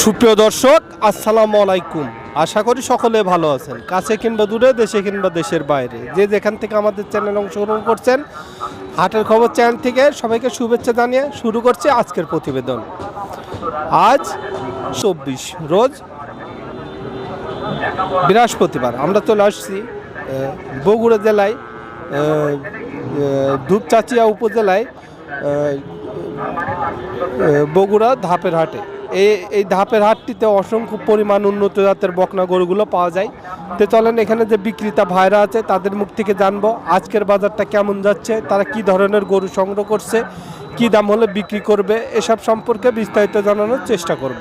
সুপ্রিয় দর্শক, আসসালামু আলাইকুম। আশা করি সকলে ভালো আছেন। কাছে কিংবা দূরে, দেশে কিংবা দেশের বাইরে। যে যেখান থেকে আমাদের চ্যানেল অংশগ্রহণ করছেন, হাটের খবর চ্যানেল থেকে সবাইকে শুভেচ্ছা জানিয়ে শুরু করছে আজকের প্রতিবেদন। আজ চব্বিশ, রোজ বৃহস্পতিবার। আমরা চলে আসছি বগুড়া জেলায় ধূপচাচিয়া উপজেলায় বগুড়া ধাপের হাটে। এই এই ধাপের হাটটিতে অসংখ্য পরিমাণ উন্নত জাতের বকনা গরুগুলো পাওয়া যায়। তো চলেন এখানে যে বিক্রেতা ভাইরা আছে তাদের মুখ থেকে জানব আজকের বাজারটা কেমন যাচ্ছে তারা কি ধরনের গরু সংগ্রহ করছে কি দাম হলে বিক্রি করবে এসব সম্পর্কে বিস্তারিত জানানোর চেষ্টা করব।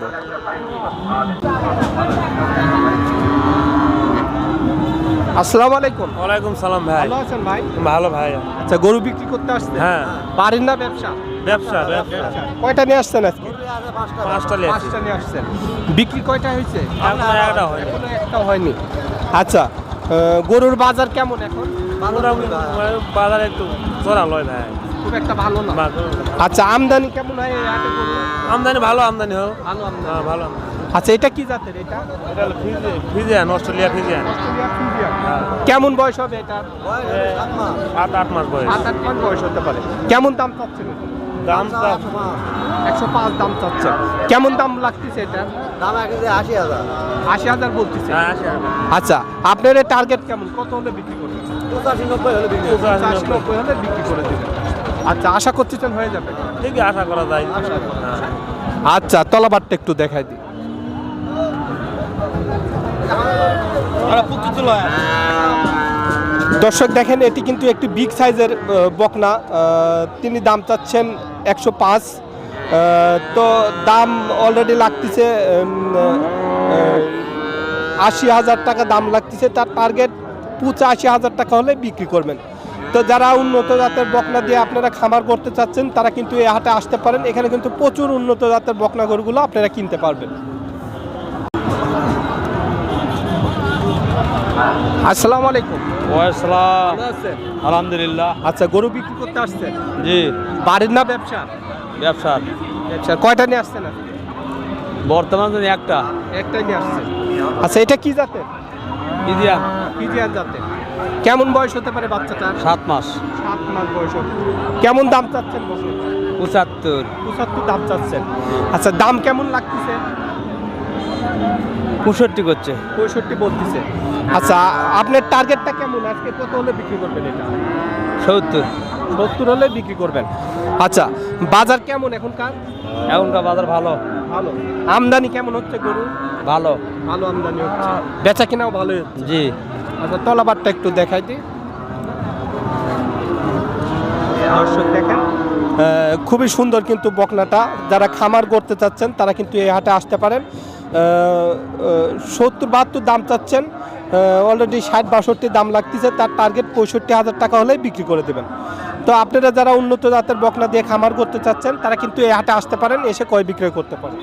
আসসালামু আলাইকুম। ওয়ালাইকুম সালাম ভাই। ভালো আছেন ভাই? ভালো ভাই। আচ্ছা গরু বিক্রি করতে আসছে হ্যাঁ। বাড়ির না ব্যবসা? ব্যবসা ব্যবসা। কয়টা নিয়ে আসছেন আজকে? পাঁচটা পাঁচটা নিয়ে আসছেন। বিক্রি কয়টা হয়েছে? একটা হয়নি। একটা হয়নি। আচ্ছা গরুর বাজার কেমন এখন? বাজার একটু চড়া লয় ভাই। খুব একটা ভালো না? আচ্ছা আমদানি কেমন হয়? আমদানি ভালো আমদানি হোক। ভালো আমদানি। হ্যাঁ ভালো আচ্ছা এটা কি জাতের এটা? এটা ফিজিয়ান অস্ট্রেলিয়া ফিজিয়ান। হ্যাঁ। কেমন বয়স হবে এটা সাত আট মাস বয়স। সাত আট মাস বয়স হতে পারে। কেমন দাম চাচ্ছেন দাম একশো পাঁচ দাম চাচ্ছেন। কেমন দাম লাগতেছে এটা? দাম একদিকে আশি হাজার। আশি হাজার বলতেছে। হ্যাঁ আচ্ছা আপনার টার্গেট কেমন? কত হলে বিক্রি করবেন? পঁচাশি নব্বই হলে বিক্রি। পঁচাশি নব্বই হলে বিক্রি করে দেবেন। আচ্ছা আশা করতেছেন হয়ে যাবে? ঠিকই আশা করা যায়। হ্যাঁ। আচ্ছা তলাবারটা একটু দেখাই দিই। দর্শক দেখেন এটি কিন্তু একটি বিগ সাইজের বকনা। তিনি দাম চাচ্ছেন একশো পাঁচ। তো দাম অলরেডি লাগতেছে আশি হাজার টাকা দাম লাগতেছে। তার টার্গেট পঁচাশি হাজার টাকা হলে বিক্রি করবেন। তো যারা উন্নত জাতের বকনা দিয়ে আপনারা খামার করতে চাচ্ছেন, তারা কিন্তু এই হাটে আসতে পারেন। এখানে কিন্তু প্রচুর উন্নত জাতের বকনা গরুগুলো আপনারা কিনতে পারবেন। আসসালামু আলাইকুম। আছেন? আলহামদুলিল্লাহ। আচ্ছা গরু বিক্রি করতে আসছেন? জি। বাড়ির না ব্যবসা? ব্যবসার। ব্যবসা। কয়টা নিয়ে আসছেন? বর্তমান একটা। একটাই নিয়ে আসছেন। আচ্ছা এটা কি জাতের? ফিজিয়ান ফিজিয়ান জাতের। কেমন বয়স হতে পারে বাচ্চাটার সাত মাস। সাত মাস বয়স কেমন দাম চাচ্ছেন পঁচাত্তর। পঁচাত্তর দাম চাচ্ছেন। আচ্ছা দাম কেমন লাগতেছে? পঁয়ষট্টি করছে। পঁয়ষট্টি বলতেছে আচ্ছা আপনার টার্গেটটা কেমন? আজকে কত হলে বিক্রি করবেন এটা? সত্তর। সত্তর হলে বিক্রি করবেন। আচ্ছা বাজার কেমন এখনকার? এখনকার বাজার ভালো। ভালো। আমদানি কেমন হচ্ছে গরু? ভালো। ভালো আমদানি হচ্ছে। বেচা কিনাও ভালোই হচ্ছে। জি। আচ্ছা তলাবারটা একটু দেখাই দিই। দর্শক দেখেন। খুবই সুন্দর কিন্তু বকনাটা। যারা খামার করতে চাচ্ছেন তারা কিন্তু এই হাটে আসতে পারেন। সত্তর বাহাত্তর দাম চাচ্ছেন। অলরেডি ষাট বাষট্টি দাম লাগতেছে। তার টার্গেট পঁয়ষট্টি হাজার টাকা হলেই বিক্রি করে দেবেন। তো আপনারা যারা উন্নত জাতের বকনা দিয়ে খামার করতে চাচ্ছেন তারা কিন্তু এই হাটে আসতে পারেন এসে ক্রয় বিক্রয় করতে পারেন।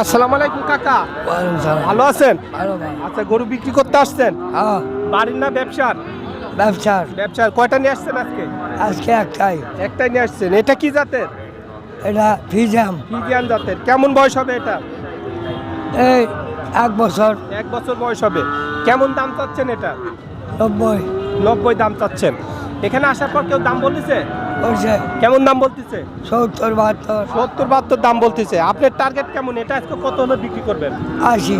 আসসালামু আলাইকুম কাকা। ভালো আছেন? আচ্ছা গরু বিক্রি করতে আসছেন? হ্যাঁ। বাড়ির না ব্যবসার? ব্যবসার। ব্যবসার কয়টা নিয়ে আসছেন আজকে? আজকে একটাই। একটাই নিয়ে আসছেন। এটা কি জাতের? এটা ফিজাম ফিজিয়ান জাতের। কেমন বয়স হবে এটা? এই এক বছর। এক বছর বয়স হবে। কেমন দাম চাচ্ছেন এটা? নব্বই। নব্বই দাম চাচ্ছেন। এখানে আসার পর কেউ দাম বলতেছে? করছে কেমন দাম বলতেছে? সত্তর বাহাত্তর। সত্তর বাহাত্তর দাম বলতেছে। আপনার টার্গেট কেমন? এটা আজকে কত হলে বিক্রি করবেন? আশি।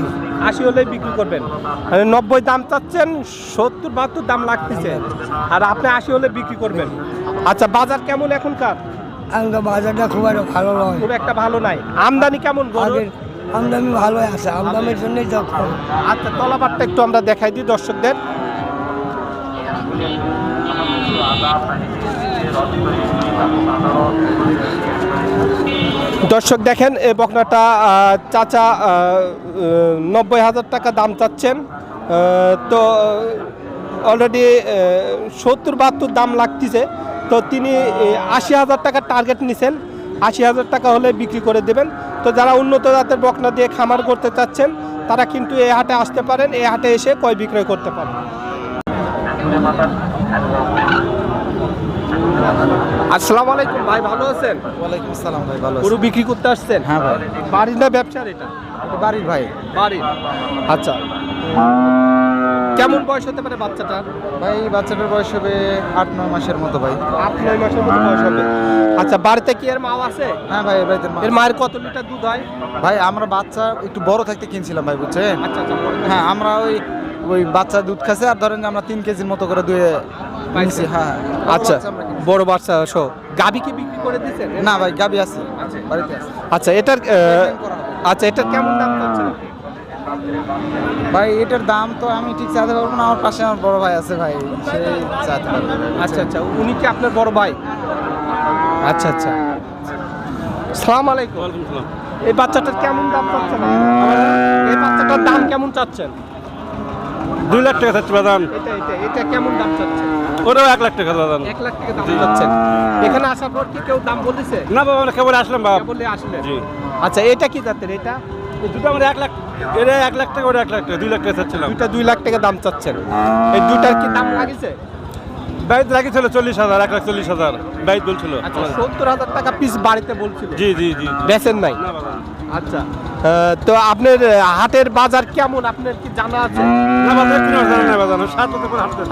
আশি হলে বিক্রি করবেন। মানে নব্বই দাম চাচ্ছেন সত্তর বাহাত্তর দাম লাগতেছে। আর আপনি আশি হলে বিক্রি করবেন। আচ্ছা বাজার কেমন এখনকার? এখন বাজারটা খুব একটা ভালো নয়। খুব একটা ভালো নাই। আমদানি কেমন গরুর? আগের ভালো আছে। আমদানির জন্যই আচ্ছা তলাবারটা একটু আমরা দেখাই দিই দর্শকদের। দর্শক দেখেন, এ বকনাটা চাচা নব্বই হাজার টাকা দাম চাচ্ছেন। তো অলরেডি সত্তর বাহাত্তর দাম লাগতেছে। তো তিনি আশি হাজার টাকা টার্গেট নিছেন। আশি হাজার টাকা হলে বিক্রি করে দেবেন। তো যারা উন্নত জাতের বকনা দিয়ে খামার করতে চাচ্ছেন, তারা কিন্তু এই হাটে আসতে পারেন। এই হাটে এসে কয় বিক্রয় করতে পারেন। আসসালামু আলাইকুম ভাই ভালো আছেন? ওয়ালাইকুম আসসালাম ভাই ভালো গরু বিক্রি করতে আসছেন? হ্যাঁ ভাই। বাড়ির না ব্যবসার এটা? বাড়ির ভাই। বাড়ির। আচ্ছা। কেমন বয়স হতে পারে বাচ্চাটার? ভাই বাচ্চাটার বয়স হবে আট নয় মাসের মতো ভাই। আট নয় মাসের মতো বয়স হবে। আচ্ছা বাড়িতে কি এর মাও আছে? হ্যাঁ ভাই বাড়িতে এর মায়ের কত লিটার দুধ হয়? ভাই আমরা বাচ্চা একটু বড় থাকতে কিনছিলাম ভাই বুঝছেন? আচ্ছা আচ্ছা হ্যাঁ আমরা ওই ওই বাচ্চা দুধ খাচ্ছে আর ধরেন আমরা তিন কেজির মতো করে দুয়ে। হ্যাঁ। আচ্ছা। কিনছি। বড় বাচ্চা সহ। গাবি কি বিক্রি করে দিয়েছেন? না ভাই গাবি আছে বাড়িতে আছে। আচ্ছা এটার আচ্ছা এটার কেমন দাম চাচ্ছেন ভাই এটার দাম তো আমি ঠিক চাইতে পারব না। আমার পাশে আমার বড় ভাই আছে ভাই সে চাইতে পারবে আচ্ছা আচ্ছা উনি কি আপনার বড় ভাই? আচ্ছা আচ্ছা। সালাম আলাইকুম। এই বাচ্চাটার কেমন দাম চাচ্ছেন এই বাচ্চাটার দাম কেমন চাচ্ছেন? দুই লাখ টাকা চাচ্ছি বাদাম। এটা এটা এটা কেমন দাম চাচ্ছেন? ওটাও এক লাখ টাকা দাদা। এক লাখ টাকা দাম চাচ্ছেন এখানে আসার পর কি কেউ দাম বলেছে না বাবা আমরা কেবল আসলাম বাবা। বলে আসলে। জি। আচ্ছা এটা কি জাতের? এটা? এই দুটো আমরা এক লাখ এটা এক লাখ টাকা ওটা এক লাখ টাকা দুই লাখ টাকা চাচ্ছিলাম। দুটা দুই লাখ টাকা দাম চাচ্ছেন। এই দুটার কি দাম লাগিছে বাইক লাগিয়েছিল চল্লিশ হাজার এক লাখ চল্লিশ হাজার বাইক বলছিল আচ্ছা সত্তর হাজার টাকা পিস বাড়িতে বলছিল। জি জি জি। বেচেন নাই? আচ্ছা। তো আপনার হাটের বাজার কেমন? আপনার কি জানা আছে?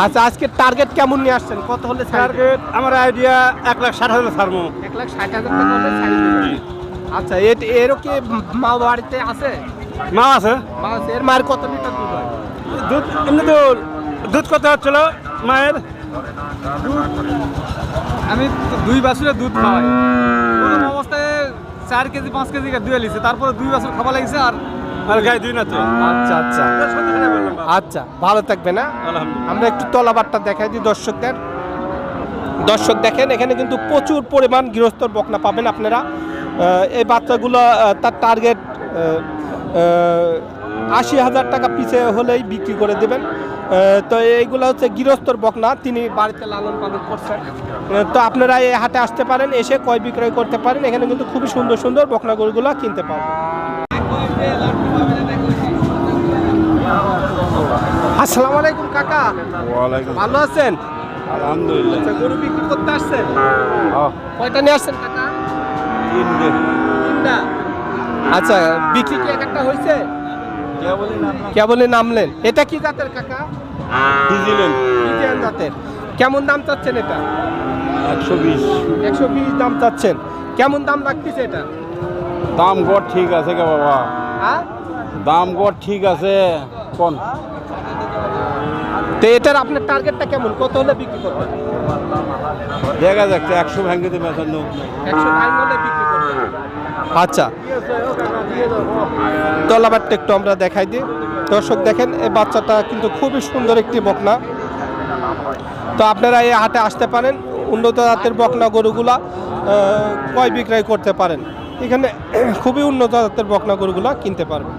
আচ্ছা আজকে টার্গেট কেমন নিয়ে আসছেন? কত হলে? টার্গেট আমার আইডিয়া এক লাখ ষাট হাজার ছাড়বো। এক লাখ ষাট হাজার টাকা হলে। আচ্ছা এর- এরও কি মা বাড়িতে আছে? মা আছে। মা আছে। এর মায়ের কত লিটার দুধ হয়? দুধ এমনি তো দুধ কত হচ্ছিল? মায়ের? আমি দুই বাছুরের দুধ খাওয়াই। প্রথম অবস্থায় চার কেজি পাঁচ কেজি দুয়ে লিছে। তারপরে দুই বাছুর খাওয়া লাগছে আর আর গায়ে দুই না আচ্ছা আচ্ছা। আচ্ছা ভালো থাকবে না? আমরা একটু তলাবারটা দেখাই দিই দর্শকদের। দর্শক দেখেন এখানে কিন্তু প্রচুর পরিমাণ গৃহস্থর বকনা পাবেন আপনারা। এই বাচ্চাগুলো তার টার্গেট আশি হাজার টাকা পিছে হলেই বিক্রি করে দেবেন। তো এইগুলো হচ্ছে গৃহস্থর বকনা তিনি বাড়িতে লালন পালন করছেন। তো আপনারা এই হাটে আসতে পারেন এসে ক্রয় বিক্রয় করতে পারেন এখানে কিন্তু খুবই সুন্দর সুন্দর বকনা গরুগুলো কিনতে পারেন আসসালামু আলাইকুম কাকা। ভালো আছেন? আলহামদুলিল্লাহ। আচ্ছা গরু বিক্রি করতে আসছেন? কয়টা নিয়ে আসছেন কাকা? তিনটা? আচ্ছা বিক্রি কি এক একটা হয়েছে? কেবলই নামলেন। এটা কি জাতের কাকা? জাতের। কেমন দাম চাচ্ছেন এটা? একশো বিশ। একশো বিশ দাম চাচ্ছেন। কেমন দাম লাগতেছে এটা? দাম গড় ঠিক আছে কে বাবা। হ্যাঁ? দাম গড় ঠিক আছে। কোন? তো এটার আপনার টার্গেটটা কেমন? কত হলে বিক্রি করবেন? দেখা যাচ্ছে একশো ভেঙে দেবে একশো বিক্রি করবেন। আচ্ছা। তলাবারটা একটু আমরা দেখাই দিই। দর্শক দেখেন, এই বাচ্চাটা কিন্তু খুবই সুন্দর একটি বকনা। তো আপনারা এই হাটে আসতে পারেন, উন্নত জাতের বকনা গরুগুলা ক্রয় বিক্রয় করতে পারেন। এখানে খুবই উন্নত জাতের বকনা গরুগুলা কিনতে পারবেন।